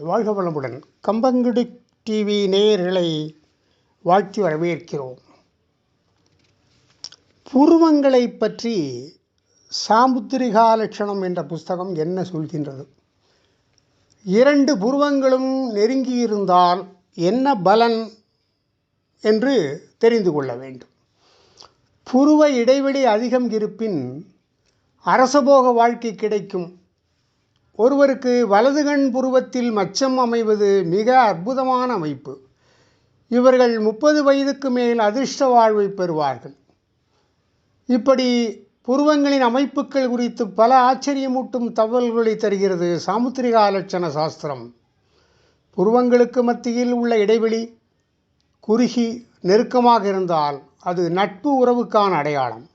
வாழ்க வளமுடன். கம்பங்குடி டிவி நேயர்களை வாழ்த்தி வரவேற்கிறோம். புருவங்களை பற்றி சாமுத்திரிகா லட்சணம் என்ற புஸ்தகம் என்ன சொல்கின்றது? இரண்டு புருவங்களும் நெருங்கியிருந்தால் என்ன பலன் என்று தெரிந்து கொள்ள வேண்டும். புருவ இடைவெளி அதிகம் இருப்பின் அரசபோக வாழ்க்கை கிடைக்கும். ஒருவருக்கு வலது கண் புருவத்தில் மச்சம் அமைவது மிக அற்புதமான அமைப்பு. இவர்கள் முப்பது வயதுக்கு மேல் அதிர்ஷ்ட வாழ்வை பெறுவார்கள். இப்படி புருவங்களின் அமைப்புகள் குறித்து பல ஆச்சரியமூட்டும் தகவல்களை தருகிறது சாமுத்திரிகா லட்சண சாஸ்திரம். புருவங்களுக்கு மத்தியில் உள்ள இடைவெளி குறுகி நெருக்கமாக இருந்தால் அது நட்பு உறவுக்கான அடையாளம்.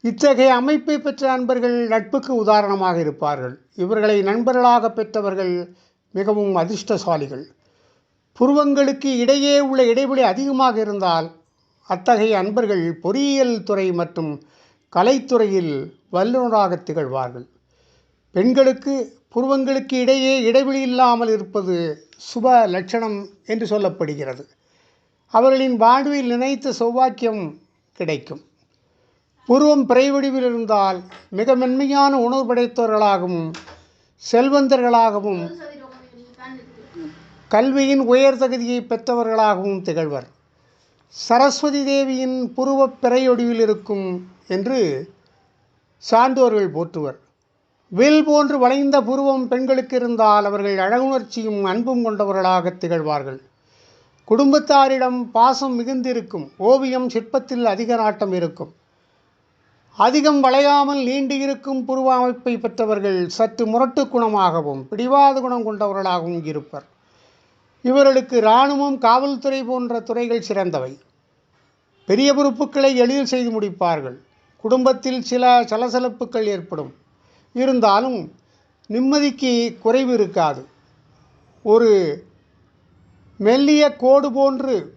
இத்தகைய அமைப்பை பெற்ற நண்பர்கள் நட்புக்கு உதாரணமாக இருப்பார்கள். இவர்களை நண்பர்களாக பெற்றவர்கள் மிகவும் அதிர்ஷ்டசாலிகள். புருவங்களுக்கு இடையே உள்ள இடைவெளி அதிகமாக இருந்தால் அத்தகைய அன்பர்கள் பொறியியல் துறை மற்றும் கலைத்துறையில் வல்லுநராக திகழ்வார்கள். பெண்களுக்கு புருவங்களுக்கு இடையே இடைவெளி இல்லாமல் இருப்பது சுப லட்சணம் என்று சொல்லப்படுகிறது. அவர்களின் வாழ்வில் நினைத்த சௌபாக்கியம் கிடைக்கும். புருவம் பிறைவடிவில் இருந்தால் மிக மென்மையான உணவு படைத்தவர்களாகவும் செல்வந்தர்களாகவும் கல்வியின் உயர் தகுதியை பெற்றவர்களாகவும் திகழ்வர். சரஸ்வதி தேவியின் புருவ பிறையொடிவில் இருக்கும் என்று சான்றோர்கள் போற்றுவர். வில் போன்று வளைந்த புருவம் பெண்களுக்கு இருந்தால் அவர்கள் அழகுணர்ச்சியும் அன்பும் கொண்டவர்களாக திகழ்வார்கள். குடும்பத்தாரிடம் பாசம் மிகுந்திருக்கும் ஓவியம் சிற்பத்தில் அதிக நாட்டம் இருக்கும். அதிகம் வளையாமல் நீண்டு இருக்கும் புருவ அமைப்பை பெற்றவர்கள் சற்று முரட்டு குணமாகவும் பிடிவாத குணம் கொண்டவர்களாகவும் இருப்பர். இவர்களுக்கு இராணுவம் காவல்துறை போன்ற துறைகள் சிறந்தவை. பெரிய பொறுப்புகளை எளிதில் செய்து முடிப்பார்கள். குடும்பத்தில் சில சலசலப்புகள் ஏற்படும். இருந்தாலும் நிம்மதிக்கு குறைவு இருக்காது. ஒரு மெல்லிய கோடு போன்று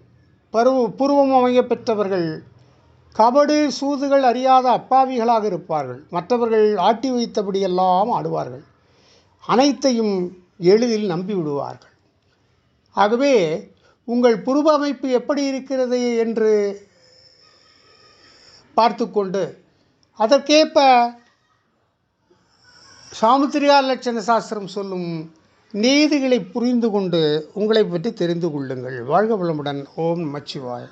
பருவ புருவம் அமைய பெற்றவர்கள் கபடு சூதுகள் அறியாத அப்பாவிகளாக இருப்பார்கள். மற்றவர்கள் ஆட்டி வைத்தபடியெல்லாம் ஆடுவார்கள். அனைத்தையும் எளிதில் நம்பிவிடுவார்கள் ஆகவே உங்கள் புருவ அமைப்பு எப்படி இருக்கிறது என்று பார்த்து கொண்டு அதற்கேற்ப சாமுத்திரிகா லட்சண சாஸ்திரம் சொல்லும் நீதிகளை புரிந்து கொண்டு உங்களை பற்றி தெரிந்து கொள்ளுங்கள். வாழ்க வளமுடன். ஓம் நமச்சிவாய